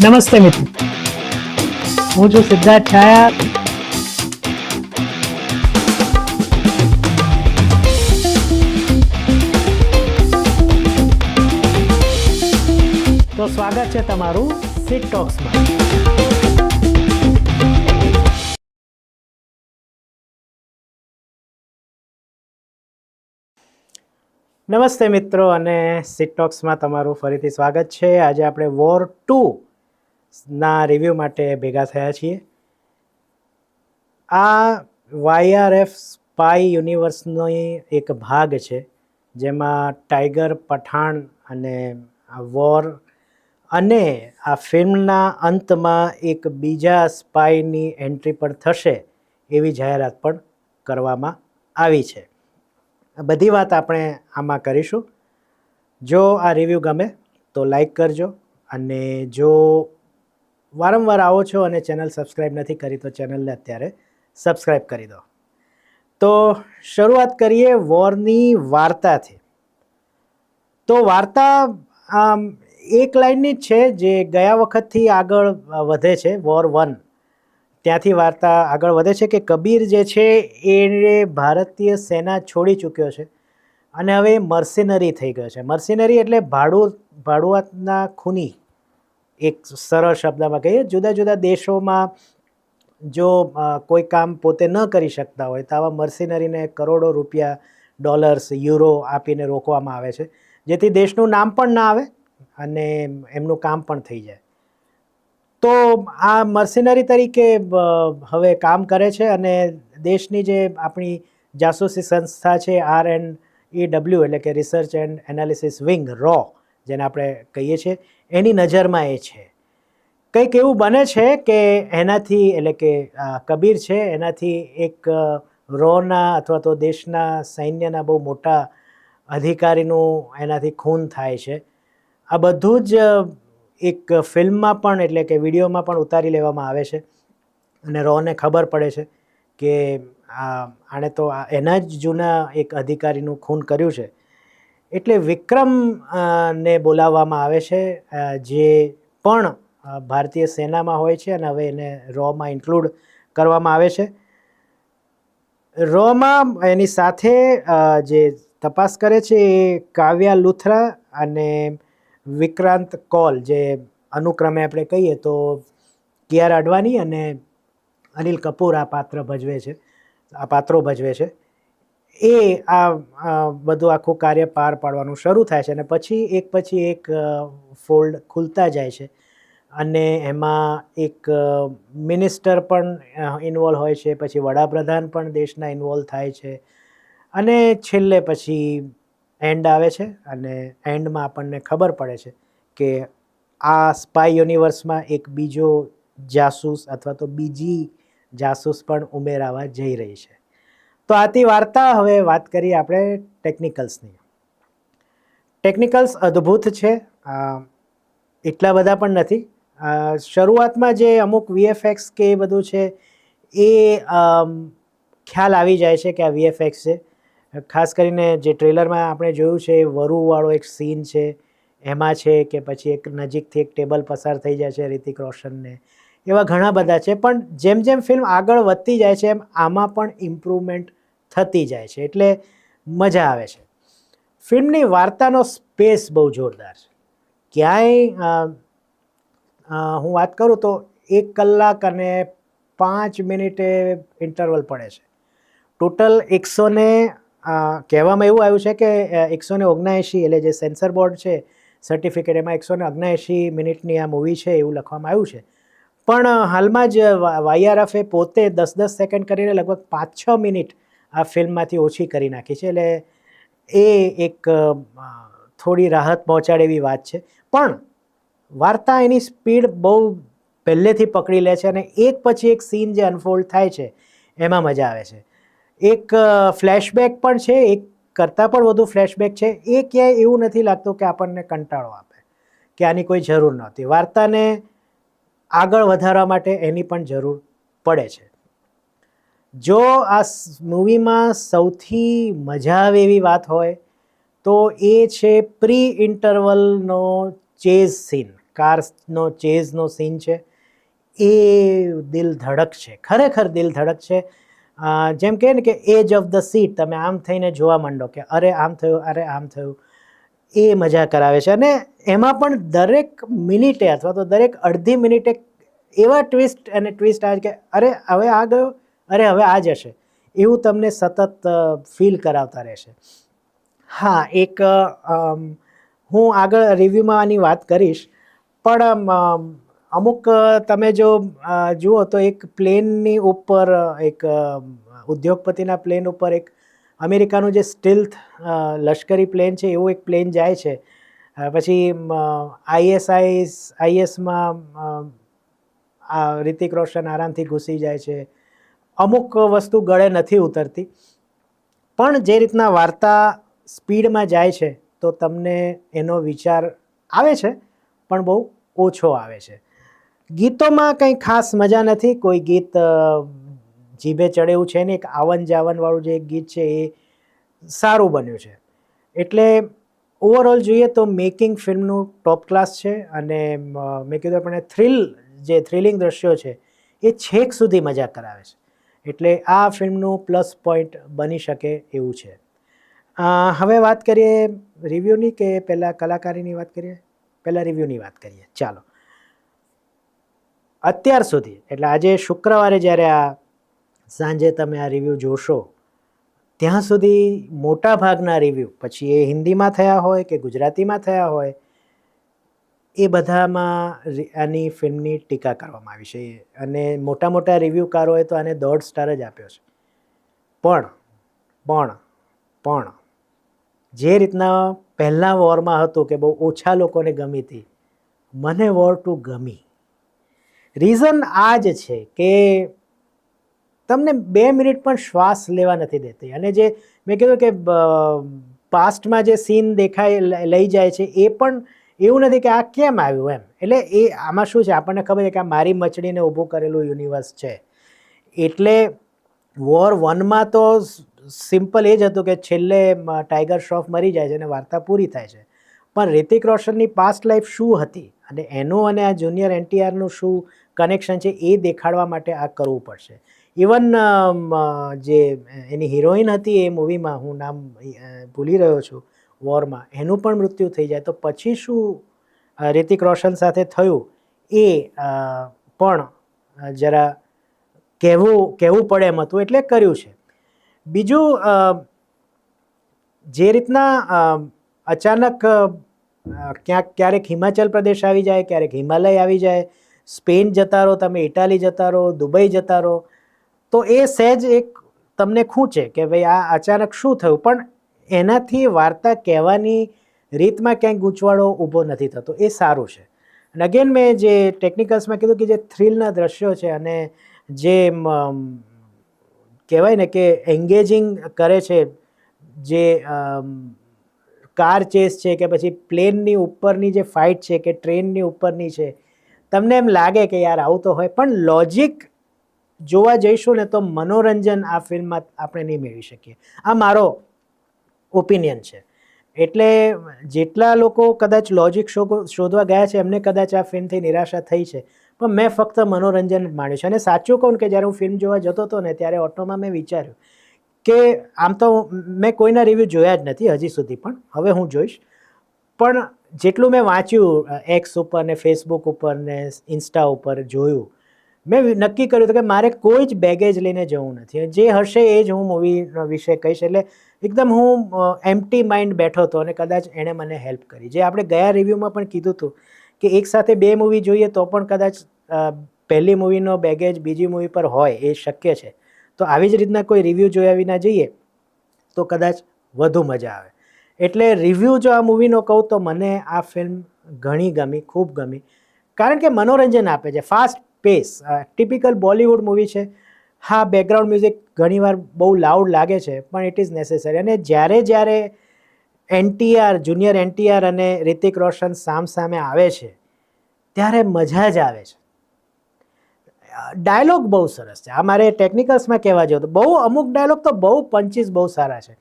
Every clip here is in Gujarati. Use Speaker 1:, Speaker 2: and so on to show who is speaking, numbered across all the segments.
Speaker 1: નમસ્તે મિત્રો. હું છું સિદ્ધાર્થ છાયા. તો સ્વાગત છે તમારું સિટ ટોક્સમાં નમસ્તે મિત્રો અને સિટ ટોક્સમાં તમારું ફરીથી સ્વાગત છે. આજે આપણે વોર ટુ ના રિવ્યૂ માટે ભેગા થયા છીએ. આ વાયઆરએફ સ્પાય યુનિવર્સનો એક ભાગ છે, જેમાં ટાઈગર પઠાણ અને વોર અને આ ફિલ્મના અંતમાં એક બીજા સ્પાયની એન્ટ્રી પણ થશે એવી જાહેરાત પણ કરવામાં આવી છે. બધી વાત આપણે આમાં કરીશું. જો આ રિવ્યૂ ગમે તો લાઈક કરજો અને જો વારંવાર આવો છો અને ચેનલ સબસ્ક્રાઈબ નથી કરી, તો ચેનલને અત્યારે સબસ્ક્રાઈબ કરી દો. તો શરૂઆત કરીએ વોરની વાર્તાથી. તો વાર્તા એક લાઈનની જ છે જે ગયા વખતથી આગળ વધે છે, વોર વન. ત્યાંથી વાર્તા આગળ વધે છે કે કબીર જે છે એ ભારતીય સેના છોડી ચૂક્યો છે અને હવે મર્સિનરી થઈ ગયો છે. મર્સિનરી એટલે ભાડું, ભાડુઆતના ખૂની. એક સરળ શબ્દમાં કહીએ, જુદા જુદા દેશોમાં જો કોઈ કામ પોતે ન કરી શકતા હોય, તો આવા મર્સિનરીને કરોડો રૂપિયા, ડોલર્સ, યુરો આપીને રોકવામાં આવે છે. જેથી દેશનું નામ પણ ના આવે અને એમનું કામ પણ થઈ જાય. તો આ મર્સિનરી તરીકે હવે કામ કરે છે અને દેશની જે આપણી જાસૂસી સંસ્થા છે, આર એન્ડ ઈ ડબલ્યુ, એટલે કે રિસર્ચ એન્ડ એનાલિસિસ વિંગ, રો, જેને આપણે કહીએ છીએ એની નજરમાં એ છે. કંઈક એવું બને છે કે એનાથી, એટલે કે કબીર છે, એનાથી એક રોના અથવા તો દેશના સૈન્યના બહુ મોટા અધિકારીનું એનાથી ખૂન થાય છે. આ બધું જ એક ફિલ્મમાં પણ, એટલે કે વિડીયોમાં પણ ઉતારી લેવામાં આવે છે. અને રોને ખબર પડે છે કે, આ, આણે તો એના જ જૂના એક અધિકારીનું ખૂન કર્યું છે. એટલે વિક્રમ ને બોલાવવામાં આવે છે જે પણ ભારતીય સેનામાં હોય છે અને હવે એને રોમાં ઇન્ક્લુડ કરવામાં આવે છે. રોમાં એની સાથે જે તપાસ કરે છે એ કાવ્યા લુથરા અને વિક્રાંત કોલ, જે અનુક્રમે આપણે કહીએ તો કિયાર અડવાણી અને અનિલ કપૂર આ પાત્ર ભજવે છે, આ પાત્રો ભજવે છે. એ આ બધું આખું કાર્ય પાર પાડવાનું શરૂ થાય છે અને પછી એક પછી એક ફોલ્ડ ખુલતા જાય છે. અને એમાં એક મિનિસ્ટર પણ ઇન્વોલ્વ હોય છે, પછી વડાપ્રધાન પણ દેશના ઇન્વોલ્વ થાય છે. અને છેલ્લે પછી એન્ડ આવે છે અને એન્ડમાં આપણને ખબર પડે છે કે આ સ્પાય યુનિવર્સમાં એક બીજો જાસૂસ અથવા તો બીજી જાસૂસ પણ ઉમેરાવા જઈ રહી છે. તો આથી વાર્તા હવે વાત કરીએ આપણે ટેકનિકલ્સની ટેકનિકલ્સ અદ્ભુત છે. એટલા બધા પણ નથી. શરૂઆતમાં જે અમુક વીએફએક્સ કે એ બધું છે, એ ખ્યાલ આવી જાય છે કે આ વીએફએક્સ છે. ખાસ કરીને જે ટ્રેલરમાં આપણે જોયું છે વરુવાળો એક સીન છે, એમાં છે કે પછી એક નજીકથી એક ટેબલ પસાર થઈ જાય છે રિતિક રોશનને. એવા ઘણા બધા છે, પણ જેમ જેમ ફિલ્મ આગળ વધતી જાય છે, એમ આમાં પણ ઇમ્પ્રુવમેન્ટ થતી જાય છે, એટલે મજા આવે છે. ફિલ્મની વાર્તાનો સ્પેસ બહુ જોરદાર છે. ક્યાંય હું વાત કરું તો એક કલાક અને પાંચ મિનિટે ઇન્ટરવલ પડે છે. ટોટલ એકસો ને કહેવામાં એવું આવ્યું છે કે એકસો ને ઓગણએંશી, એટલે જે સેન્સર બોર્ડ છે, સર્ટિફિકેટ એમાં એકસો ને ઓગણએંશી મિનિટની આ મૂવી છે એવું લખવામાં આવ્યું છે. પણ હાલમાં જ વાયઆરએફે પોતે દસ દસ સેકન્ડ કરીને લગભગ પાંચ છ મિનિટ આ ફિલ્મમાંથી ઓછી કરી નાખી છે. એટલે એ એક થોડી રાહત પહોંચાડે એવી વાત છે. પણ વાર્તા એની સ્પીડ બહુ પહેલેથી પકડી લે છે અને એક પછી એક સીન જે અનફોલ્ડ થાય છે, એમાં મજા આવે છે. એક ફ્લેશબેક પણ છે, એક કરતાં પણ વધુ ફ્લેશબેક છે. એ ક્યાંય એવું નથી લાગતું કે આપણને કંટાળો આપે, કે આની કોઈ જરૂર નહોતી. વાર્તાને આગળ વધારવા માટે એની પણ જરૂર પડે છે. જો આ મૂવીમાં સૌથી મજા આવે એવી વાત હોય, તો એ છે પ્રી ઇન્ટરવલનો ચેઝ સીન કાર્સનો ચેઝનો સીન છે. એ દિલ ધડક છે. ખરેખર દિલ ધડક છે. જેમ કહે ને કે એજ ઓફ ધ સીટ તમે આમ થઈને જોવા માંડો કે અરે આમ થયું, અરે આમ થયું, એ મજા કરાવે છે. અને એમાં પણ દરેક મિનિટે અથવા તો દરેક અડધી મિનિટે એવા ટ્વિસ્ટ અને ટ્વિસ્ટ આવે કે અરે હવે આ ગયો અરે હવે આ જશે એવું તમને સતત ફીલ કરાવતા રહેશે. હા એક હું આગળ રિવ્યૂમાં આની વાત કરીશ પણ અમ, અમ, અમુક તમે જો જુઓ તો એક પ્લેનની ઉપર એક ઉદ્યોગપતિના પ્લેન ઉપર એક અમેરિકાનું જે સ્ટીલ્થ લશ્કરી પ્લેન છે એવું એક પ્લેન જાય છે. પછી આઈએસઆઈ આઈએસમાં રિતિક રોશન આરામથી ઘૂસી જાય છે. અમુક વસ્તુ ગળે નથી ઉતરતી. પણ જે રીતના વાર્તા સ્પીડમાં જાય છે, તો તમને એનો વિચાર આવે છે, પણ બહુ ઓછો આવે છે. ગીતોમાં કંઈ ખાસ મજા નથી, કોઈ ગીત જીભે ચડે એવું છે ને એક આવન જાવનવાળું જે ગીત છે એ સારું બન્યું છે. એટલે ઓવરઓલ જોઈએ તો મેકિંગ ફિલ્મનું ટોપ ક્લાસ છે અને મેં કીધું આપણે થ્રિલ જે થ્રિલિંગ દ્રશ્યો છે, એ છેક સુધી મજા કરાવે છે. એટલે આ ફિલ્મનું પ્લસ પોઈન્ટ બની શકે એવું છે. હવે વાત કરીએ રિવ્યૂની કે પહેલાં કલાકારીની વાત કરીએ? પહેલાં રિવ્યૂની વાત કરીએ. ચાલો. અત્યાર સુધી, એટલે આજે શુક્રવારે જ્યારે આ સાંજે તમે આ રિવ્યૂ જોશો, ત્યાં સુધી મોટા ભાગના રિવ્યૂ, પછી એ હિન્દીમાં થયા હોય કે ગુજરાતીમાં થયા હોય એ બધામાં આની ફિલ્મની ટીકા કરવામાં આવી છે. અને મોટા મોટા રિવ્યૂકારોએ તો આને દોઢ સ્ટાર જ આપ્યો છે. પણ પણ પણ, જે રીતના પહેલાં વોરમાં હતું કે બહુ ઓછા લોકોને ગમી હતી, મને વોર ટુ ગમી. રીઝન આ જ છે કે તમને બે મિનિટ પણ શ્વાસ લેવા નથી દેતી. અને જે મેં કીધું કે પાસ્ટમાં જે સીન દેખાય લઈ જાય છે, એ પણ એવું નથી કે આ કેમ આવ્યું એમ. એટલે એ આમાં શું છે? આપણને ખબર છે કે આ મારી મચડીને ઊભું કરેલું યુનિવર્સ છે. એટલે વોર વનમાં તો સિમ્પલ એ જ હતું કે છેલ્લે ટાઈગર શ્રોફ મરી જાય છે અને વાર્તા પૂરી થાય છે. પણ રિતિક રોશનની પાસ્ટ લાઈફ શું હતી? અને એનું અને આ જુનિયર એનટીઆરનું શું કનેક્શન છે એ દેખાડવા માટે આ કરવું પડશે. ઇવન જે એની હિરોઈન હતી એ મૂવીમાં હું નામ ભૂલી રહ્યો છું. વોરમાં એનું પણ મૃત્યુ થઈ જાય. તો પછી શું રિતિક રોશન સાથે થયું એ પણ જરા કહેવું કહેવું પડે એમ હતું એટલે કર્યું છે. બીજું જે રીતના અચાનક ક્યાંક, ક્યારેક હિમાચલ પ્રદેશ આવી જાય, ક્યારેક હિમાલય આવી જાય, સ્પેન જતા રહો, તમે ઇટાલી જતા રહો, દુબઈ જતા રહો, તો એ સહેજ એક તમને ખૂંચે કે ભાઈ આ અચાનક શું થયું? પણ એનાથી વાર્તા કહેવાની રીતમાં ક્યાંય ગૂંચવાડો ઊભો નથી થતો. એ સારું છે. અને અગેન મેં જે ટેકનિકલ્સમાં કીધું કે જે થ્રિલના દ્રશ્યો છે અને જે કહેવાય ને કે એન્ગેજિંગ કરે છે, જે કાર ચેસ છે કે પછી પ્લેનની ઉપરની જે ફાઇટ છે કે ટ્રેનની ઉપરની છે, તમને એમ લાગે કે યાર આવું તો હોય, પણ લોજિક જોવા જઈશું ને તો મનોરંજન આ ફિલ્મમાં આપણે નહીં મેળવી શકીએ. આ મારો ઓપિનિયન છે. એટલે જેટલા લોકો કદાચ લોજિક શોધવા ગયા છે, એમને કદાચ આ ફિલ્મથી નિરાશા થઈ છે. પણ મેં ફક્ત મનોરંજન જ માણ્યું છે. અને સાચું કહું કે જ્યારે હું ફિલ્મ જોવા જતો હતો ને, ત્યારે ઓટોમાં મેં વિચાર્યું કે આમ તો મેં કોઈના રિવ્યૂ જોયા જ નથી હજી સુધી પણ. હવે હું જોઈશ. પણ જેટલું મેં વાંચ્યું એક્સ ઉપર ને ફેસબુક ઉપર ને ઇન્સ્ટા ઉપર જોયું મેં નક્કી કર્યું હતું કે મારે કોઈ જ બેગેજ લઈને જવું નથી. જે હશે એ જ હું મૂવી વિશે કહીશ. એટલે એકદમ હું એમ્પટી માઇન્ડ બેઠો હતો અને કદાચ એણે મને હેલ્પ કરી. જે આપણે ગયા રિવ્યૂમાં પણ કીધું હતું કે એક સાથે બે મૂવી જોઈએ તો પણ કદાચ પહેલી મૂવીનો બેગેજ બીજી મૂવી પર હોય એ શક્ય છે. તો આવી જ રીતના કોઈ રિવ્યૂ જોયા વિના જઈએ તો કદાચ વધુ મજા આવે. એટલે રિવ્યૂ જો આ મૂવીનો કહું તો મને આ ફિલ્મ ઘણી ગમી, ખૂબ ગમી. કારણ કે મનોરંજન આપે છે. Fast pace. Typical Bollywood movie છે. હા બેકગ્રાઉન્ડ મ્યુઝિક ઘણીવાર બહુ લાઉડ લાગે છે, પણ ઇટ ઇઝ નેસેસરી અને જ્યારે જ્યારે એનટીઆર જુનિયર એનટીઆર અને રિતિક રોશન સામ સામે આવે છે, ત્યારે મજા જ આવે છે. ડાયલોગ બહુ સરસ છે. આ મારે ટેકનિકલ્સમાં કહેવા જેવું તો બહુ અમુક ડાયલોગ તો બહુ પંચીસ બહુ સારા છે.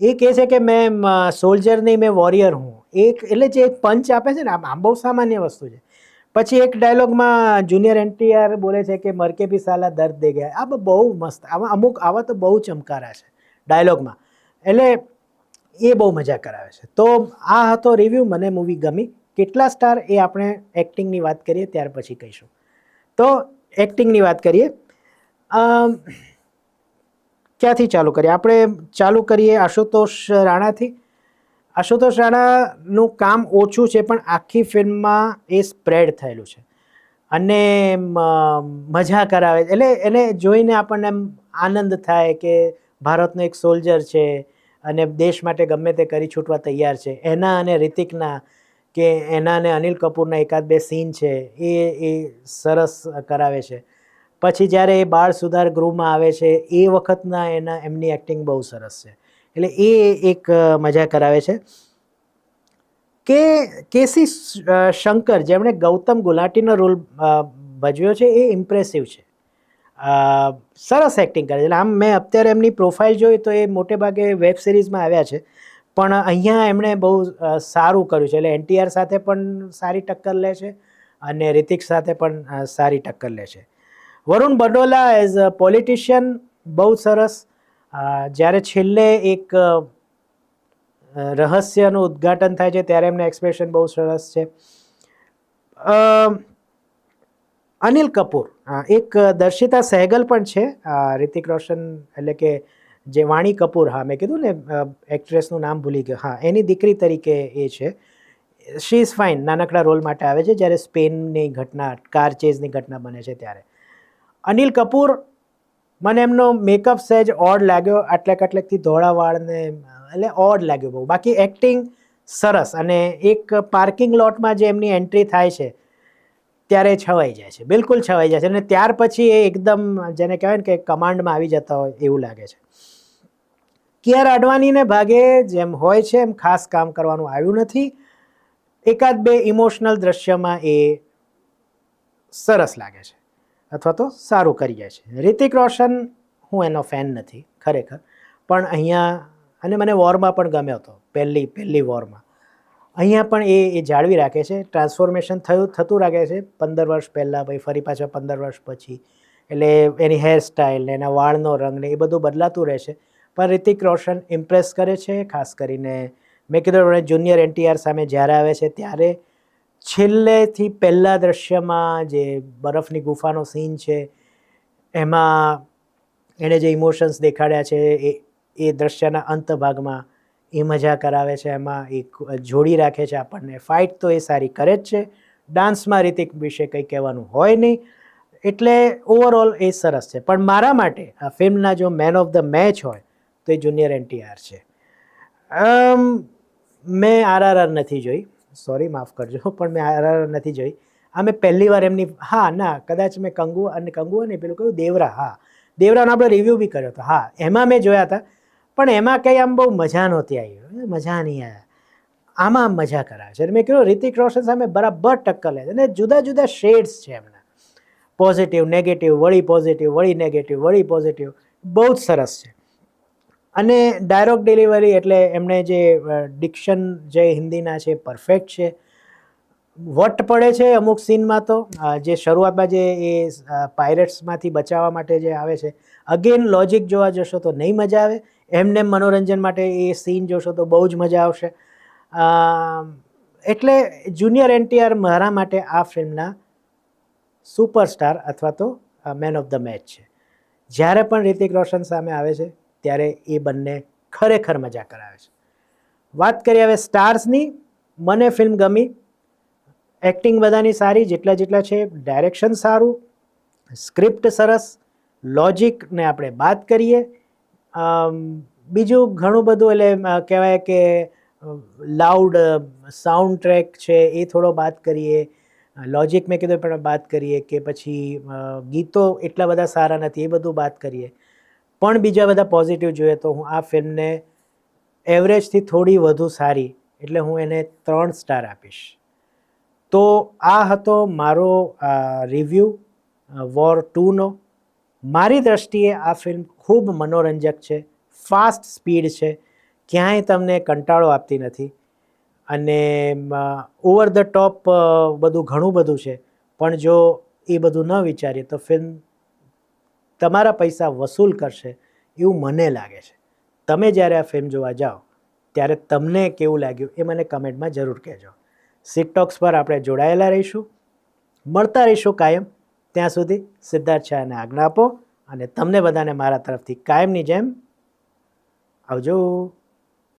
Speaker 1: એ કહે છે કે મેં સોલ્જર નહીં, મેં વોરિયર હું. એક એટલે જે એક પંચ આપે છે ને આમ બહુ સામાન્ય વસ્તુ છે. પછી એક ડાયલોગમાં જુનિયર એનટીઆર બોલે છે કે મરકે ભી સાલા દર્દ દે ગયા. આ બહુ મસ્ત, આવા અમુક, આવા તો બહુ ચમકારા છે ડાયલોગમાં. એટલે એ બહુ મજા કરાવે છે. તો આ હતો રિવ્યૂ મને મૂવી ગમી. કેટલા સ્ટાર એ આપણે એક્ટિંગની વાત કરીએ ત્યાર પછી કહીશું. તો એક્ટિંગની વાત કરીએ. ક્યાંથી ચાલુ કરીએ? આપણે ચાલુ કરીએ આશુતોષ રાણાથી. આશુતોષ રાણાનું કામ ઓછું છે, પણ આખી ફિલ્મમાં એ સ્પ્રેડ થયેલું છે. અને મજા કરાવે એટલે એને જોઈને આપણને એમ આનંદ થાય કે ભારતનો એક સોલ્જર છે અને દેશ માટે ગમે તે કરી છૂટવા તૈયાર છે. એના અને રિતિકના કે એના અને અનિલ કપૂરના એકાદ બે સીન છે, એ એ સરસ કરાવે છે. પછી જ્યારે એ બાળ સુધાર ગૃહમાં આવે છે, એ વખતના એના, એમની એક્ટિંગ બહુ સરસ છે. એટલે એ એક મજા કરાવે છે. કે, કેસી શંકર, જેમણે ગૌતમ ગુલાટીનો રોલ ભજવ્યો છે, એ ઇમ્પ્રેસિવ છે. સરસ એક્ટિંગ કરે છે. એટલે આમ મેં અત્યારે એમની પ્રોફાઇલ જોઈ તો એ મોટે ભાગે વેબ સિરીઝમાં આવ્યા છે. પણ અહીંયા એમણે બહુ સારું કર્યું છે. એટલે એનટીઆર સાથે પણ સારી ટક્કર લે છે અને રિતિક સાથે પણ સારી ટક્કર લે છે. Varun Badola as a politician બહુ સરસ. જ્યારે છેલ્લે એક રહસ્યનું ઉદ્ઘાટન થાય છે, ત્યારે એમને એક્સપ્રેશન બહુ સરસ છે. અનિલ કપૂર એક દર્શિતા સહેગલ પણ છે રિતિક રોશન એટલે કે જે વાણી કપૂર, હા, મેં કીધું ને એક્ટ્રેસનું નામ ભૂલી ગયો. હા, એની દીકરી તરીકે એ છે. શી ઇઝ ફાઇન નાનકડા રોલ માટે આવે છે, જ્યારે સ્પેનની ઘટના કાર ચેઝની ઘટના બને છે ત્યારે. અનિલ કપૂર મને એમનો મેકઅપ સહેજ ઓડ લાગ્યો, આટલેક આટલેકથી ધોળા વાળને એટલે ઓડ લાગ્યો બહુ. બાકી એક્ટિંગ સરસ અને એક પાર્કિંગ લોટમાં જે એમની એન્ટ્રી થાય છે, ત્યારે છવાઈ જાય છે. બિલકુલ છવાઈ જાય છે અને ત્યાર પછી એ એકદમ જેને કહેવાય ને કે કમાન્ડમાં આવી જતા હોય એવું લાગે છે. કિયાર અડવાણીને ભાગે જેમ હોય છે એમ ખાસ કામ કરવાનું આવ્યું નથી. એકાદ બે ઇમોશનલ દ્રશ્યમાં એ સરસ લાગે છે. અથવા તો સારું કરી જાય છે. રિતિક રોશન હું એનો ફેન નથી, ખરેખર. પણ અહીંયા, અને મને વોરમાં પણ ગમ્યો હતો, પહેલી પહેલી વોરમાં. અહીંયા પણ એ એ જાળવી રાખે છે. ટ્રાન્સફોર્મેશન થયું, થતું રાખે છે. પંદર વર્ષ પહેલાં ભાઈ ફરી પાછા પંદર વર્ષ પછી. એટલે એની હેરસ્ટાઇલ ને એના વાળનો રંગ ને એ બધું બદલાતું રહે છે. પણ રિતિક રોશન ઇમ્પ્રેસ કરે છે. ખાસ કરીને મેં કીધું જુનિયર એનટીઆર સામે જ્યારે આવે છે ત્યારે છેલ્લેથી પહેલાં દ્રશ્યમાં જે બરફની ગુફાનો સીન છે, એમાં એણે જે ઇમોશન્સ દેખાડ્યા છે, એ એ દ્રશ્યના અંત ભાગમાં એ મજા કરાવે છે, એમાં એ જોડી રાખે છે આપણને. ફાઇટ તો એ સારી કરે જ છે. ડાન્સમાં રીતિક વિશે કંઈ કહેવાનું હોય નહીં. એટલે ઓવરઓલ એ સરસ છે. પણ મારા માટે આ ફિલ્મના જો મેન ઓફ ધ મેચ હોય, તો એ જુનિયર એનટીઆર છે. મેં આરઆરઆર નથી જોઈ. સોરી, માફ કરજો, પણ મેં આરઆર નથી જોઈ. આ મેં પહેલી વાર એમની, હા, ના, કદાચ મેં કંગુ અને કંગુ અને પેલું કહ્યું દેવરા, હા. દેવરાનો આપણે રિવ્યૂ બી કર્યો હતો, હા. એમાં મેં જોયા હતા, પણ એમાં કંઈ આમ બહુ મજા નહોતી આવી. મજા નહીં આવ્યા આમાં મજા કરાવે છે. મેં કહ્યું રિતિક રોશન સામે બરાબર ટક્કર લે છે. અને જુદા જુદા શેડ્સ છે એમના. પોઝિટિવ નેગેટિવ વળી પોઝિટિવ વળી નેગેટિવ વળી પોઝિટિવ બહુ જ સરસ છે. અને ડાયરોક ડિલિવરી એટલે એમને જે ડિક્શન જે હિન્દીના છે પરફેક્ટ છે. વટ પડે છે અમુક સીનમાં તો જે શરૂઆતમાં જે એ પાયરેટ્સમાંથી બચાવવા માટે જે આવે છે. અગેન લોજિક જોવા જશો તો નહીં મજા આવે. એમને મનોરંજન માટે એ સીન જોશો તો બહુ જ મજા આવશે. એટલે જુનિયર એનટીઆર મારા માટે આ ફિલ્મના સુપરસ્ટાર અથવા તો મેન ઓફ ધ મેચ છે. જ્યારે પણ રિતિક રોશન સામે આવે છે ત્યારે એ બંને ખરેખર મજા કરાવે છે. વાત કરીએ હવે સ્ટાર્સની, મને ફિલ્મ ગમી. એક્ટિંગ બધાની સારી, જેટલા જેટલા છે, ડાયરેક્શન સારું, સ્ક્રિપ્ટ સરસ, લોજિકને આપણે વાત કરીએ. બીજું ઘણું બધું એટલે કહેવાય કે લાઉડ સાઉન્ડ ટ્રેક છે, એ થોડો વાત કરીએ. લોજિક મેં કીધું પણ વાત કરીએ કે પછી ગીતો એટલા બધા સારા નથી, એ બધું વાત કરીએ. પણ બીજા બધા પોઝિટિવ જોઈએ તો હું આ ફિલ્મને એવરેજથી થોડી વધુ સારી, એટલે હું એને ત્રણ સ્ટાર આપીશ. તો આ હતો મારો રિવ્યૂ વોર ટુનો મારી દ્રષ્ટિએ આ ફિલ્મ ખૂબ મનોરંજક છે ફાસ્ટ સ્પીડ છે, ક્યાંય તમને કંટાળો આપતી નથી. અને ઓવર ધ ટોપ બધું ઘણું બધું છે, પણ જો એ બધું ન વિચારીએ તો ફિલ્મ તમારા પૈસા વસૂલ કરશે એવું મને લાગે છે. તમે જ્યારે આ ફિલ્મ જોવા જાઓ, ત્યારે તમને કેવું લાગ્યું એ મને કમેન્ટમાં જરૂર કહેજો. સિટ ટોક્સ પર આપણે જોડાયેલા રહીશું. મળતા રહીશું કાયમ. ત્યાં સુધી સિદ્ધાર્થ શાહને આજ્ઞા આપો અને તમને બધાને મારા તરફથી કાયમની જેમ આવજો.